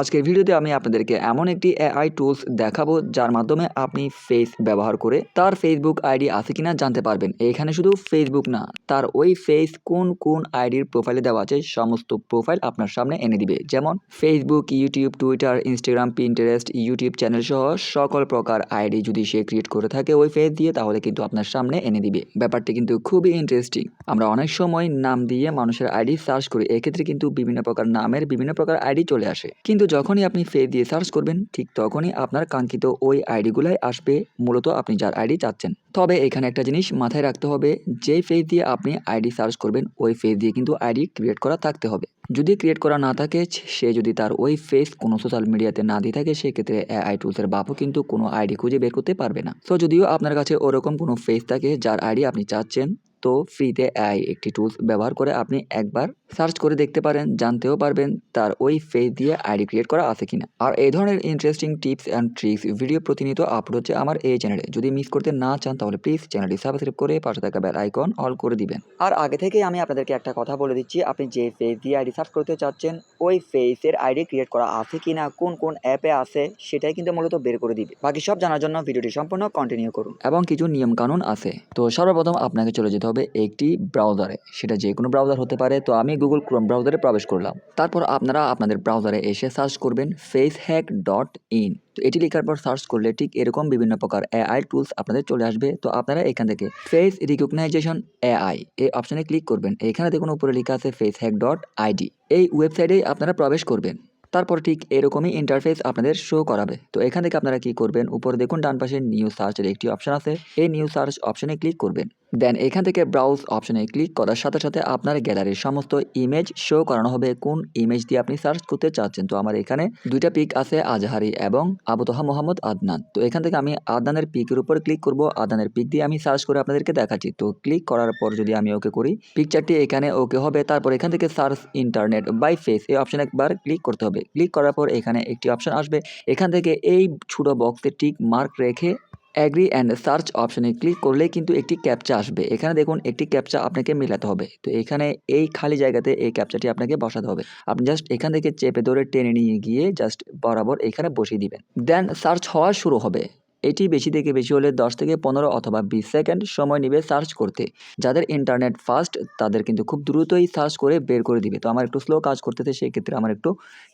আজকের ভিডিওতে আমি আপনাদেরকে এমন একটি এআই টুলস দেখাবো যার মাধ্যমে আপনি ফেস ব্যবহার করে তার ফেসবুক আইডি আছে কিনা জানতে পারবেন। এখানে শুধু ফেসবুক না, তার ওই ফেস কোন কোন আইডির প্রোফাইলে দেওয়া আছে সমস্ত প্রোফাইল আপনার সামনে এনে দিবে। যেমন Facebook YouTube Twitter Instagram Pinterest YouTube channel সহ সকল প্রকার আইডি যদি সে ক্রিয়েট করে থাকে ওই ফেস দিয়ে, তাহলে কিন্তু আপনার সামনে এনে দিবে। ব্যাপারটি কিন্তু খুবই ইন্টারেস্টিং আমরা অনেক সময় নাম দিয়ে মানুষের আইডি সার্চ করি, এক্ষেত্রে কিন্তু বিভিন্ন প্রকার নামের বিভিন্ন প্রকার আইডি চলে আসে। কিন্তু যখনই আপনি ফেস দিয়ে সার্চ করবেন, ঠিক তখনই আপনার কাঙ্ক্ষিত ওই আইডিগুলাই আসবে, মূলত আপনি যার আইডি চাচ্ছেন। তবে এখানে একটা জিনিস মাথায় রাখতে হবে, যেই ফেস দিয়ে আপনি আইডি সার্চ করবেন, ওই ফেস দিয়ে কিন্তু আইডি ক্রিয়েট করা থাকতে হবে। যদি ক্রিয়েট করা না থাকে, সে যদি তার ওই ফেস কোনো সোশ্যাল মিডিয়াতে না দিয়ে থাকে, সেক্ষেত্রে এআই টুলসের বাপও কিন্তু কোনো আইডি খুঁজে বের করতে পারবে না। তো যদিও আপনার কাছে ওরকম কোনো ফেস থাকে, যার আইডি আপনি চাচ্ছেন তো ফ্রিতে এআই একটি টুলস ব্যবহার করে আপনি একবার সার্চ করে দেখতে পারেন, জানতেও পারবেন তার ওই ফেস দিয়ে আইডি ক্রিয়েট করা আছে কিনা। আর এই ধরনের interesting tips and tricks video প্রতিনিয়ত আপলোড হচ্ছে আমার এই চ্যানেলে যদি মিস করতে না চান তাহলে প্লিজ চ্যানেলটি সাবস্ক্রাইব করে পাশে থাকা বেল আইকন অল করে দিবেন। আর আগে থেকেই আমি আপনাদেরকে একটা কথা বলে দিচ্ছি, আপনি যে ফেস দিয়ে আইডি সার্চ করতে চাচ্ছেন, ওই ফেসের আইডি ক্রিয়েট করা আছে কিনা, কোন কোন অ্যাপে আছে, সেটাই কিন্তু মূলত বের করে দিবে। বাকি সব জানার জন্য ভিডিওটি সম্পূর্ণ কন্টিনিউ করুন। এবং কিছু নিয়ম কানুন আছে। তো সর্বপ্রথম আপনাকে চলে যেতে হবে একটি ব্রাউজারে। সেটা যে কোনো ব্রাউজার হতে পারে। তো আমি গুগল ক্রোম ব্রাউজারে প্রবেশ করলাম। তারপর আপনারা আপনাদের ব্রাউজারে এসে সার্চ করবেন ফেস হ্যাক ডট ইন তো এটি লেখার পর সার্চ করলে ঠিক এরকম বিভিন্ন প্রকার এআই টুলস আপনাদের চলে আসবে। তো আপনারা এখান থেকে ফেস রিকগনাইজেশন এআই এই অপশানে ক্লিক করবেন। এখানে দেখুন উপরে লেখা আছে ফেস হ্যাক ডট আইডি এই ওয়েবসাইটেই আপনারা প্রবেশ করবেন। তারপর ঠিক এরকমই ইন্টারফেস আপনাদের শো করাবে। তো এখান থেকে আপনারা কি করবেন? উপরে দেখুন ডান পাশে নিউ সার্চের একটি অপশন আছে। এই নিউ সার্চ অপশনে ক্লিক করবেন। দেন এখান থেকে ব্রাউজ অপশনে ক্লিক করার সাথে সাথে আপনার গ্যালারির সমস্ত ইমেজ শো করানো হবে। কোন ইমেজ দিয়ে আপনি সার্চ করতে চাচ্ছেন? তো আমার এখানে দুইটা পিক আছে, আজহারি এবং আবুতহা মোহাম্মদ আদনান। তো এখান থেকে আমি আদনানের পিকের উপর ক্লিক করব। আদনানের পিক দিয়ে আমি সার্চ করে আপনাদেরকে দেখাচ্ছি। তো ক্লিক করার পর যদি আমি ওকে করি পিকচারটি এখানে ওকে হবে। তারপর এখান থেকে সার্চ ইন্টারনেট বাই ফেস এই অপশনে একবার ক্লিক করতে হবে। ক্লিক করার পর এখানে একটি অপশন আসবে। এখান থেকে এই ছোটো বক্সে টিক মার্ক রেখে অ্যাগ্রি অ্যান্ড সার্চ অপশনে ক্লিক করলে কিন্তু একটি ক্যাপচা আসবে। এখানে দেখুন, একটি ক্যাপচা আপনাকে মেলাতে হবে। তো এখানে এই খালি জায়গাতে এই ক্যাপচাটি আপনাকে বসাতে হবে। আপনি জাস্ট এখান থেকে চেপে ধরে টেনে নিয়ে গিয়ে জাস্ট বরাবর এখানে বসিয়ে দিবেন। দেন সার্চ হওয়া শুরু হবে। এটি বেশি থেকে বেশি হলে দশ থেকে পনেরো অথবা বিশ সেকেন্ড সময় নেবে সার্চ করতে। যাদের ইন্টারনেট ফাস্ট, তাদের কিন্তু খুব দ্রুতই সার্চ করে বের করে দিবে। তো আমার একটু স্লো কাজ করতেছে, সেক্ষেত্রে আমার একটু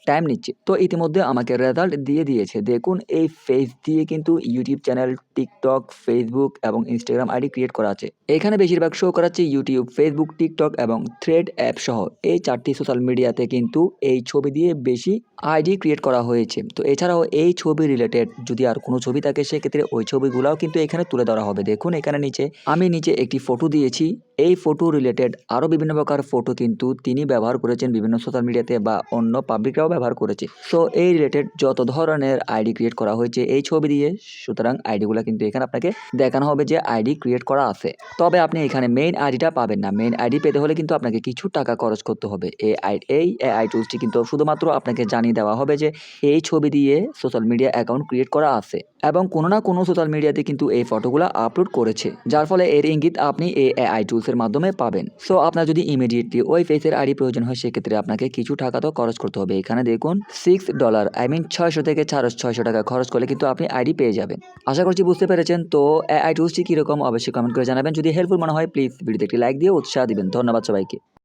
টাইম নিচ্ছে। তো ইতিমধ্যে আমাকে রেজাল্ট দিয়ে দিয়েছে। দেখুন, এই ফেস দিয়ে কিন্তু ইউটিউব চ্যানেল টিকটক ফেসবুক এবং ইনস্টাগ্রাম আইডি ক্রিয়েট করা আছে। এখানে বেশিরভাগ শো করাচ্ছে ইউটিউব ফেসবুক টিকটক এবং থ্রেড অ্যাপ সহ। এই চারটি সোশ্যাল মিডিয়াতে কিন্তু এই ছবি দিয়ে বেশি আইডি ক্রিয়েট করা হয়েছে। তো এছাড়াও এই ছবি রিলেটেড যদি আর কোনো ছবি থাকে সেক্ষেত্রে ওই ছবিগুলোও কিন্তু এখানে তুলে ধরা হবে। দেখুন এখানে নিচে, আমি নিচে একটি ফটো দিয়েছি। এই ফটো রিলেটেড আরও বিভিন্ন প্রকার ফটো কিন্তু তিনি ব্যবহার করেছেন বিভিন্ন সোশ্যাল মিডিয়াতে বা অন্য পাবলিকরাও ব্যবহার করেছে। সো এই রিলেটেড যত ধরনের আইডি ক্রিয়েট করা হয়েছে এই ছবি দিয়ে, সুতরাং আইডিগুলো কিন্তু এখানে আপনাকে দেখানো হবে যে আইডি ক্রিয়েট করা আছে। তবে আপনি এখানে মেইন আইডিটা পাবেন না। মেইন আইডি পেতে হলে কিন্তু আপনাকে কিছু টাকা খরচ করতে হবে। এই আই এই আই টুলসটি কিন্তু শুধুমাত্র আপনাকে জানিয়ে দেওয়া হবে যে এই ছবি দিয়ে সোশ্যাল মিডিয়া অ্যাকাউন্ট ক্রিয়েট করা আছে। এবং কোনো না কোনো সোশ্যাল মিডিয়াতে কিন্তু এই ফটোগুলো আপলোড করেছে। যার ফলে এর ইঙ্গিত আপনি এই এআই টুলসের মাধ্যমে পাবেন। সো আপনার যদি ইমিডিয়েটলি ওই ফেসের আইডি প্রয়োজন হয়, সেক্ষেত্রে আপনাকে কিছু টাকা তো খরচ করতে হবে। এখানে দেখুন সিক্স ডলার আই মিন ছয়শো থেকে চার ছয়শো টাকা খরচ করলে কিন্তু আপনি আইডি পেয়ে যাবেন। আশা করছি বুঝতে পেরেছেন। তো এআই টুলসটি কীরকম? অবশ্যই কমেন্ট করে জানাবেন। যদি হেল্পফুল মনে হয় প্লিজ ভিডিওতে একটি লাইক দিয়ে উৎসাহ দিবেন। ধন্যবাদ সবাইকে।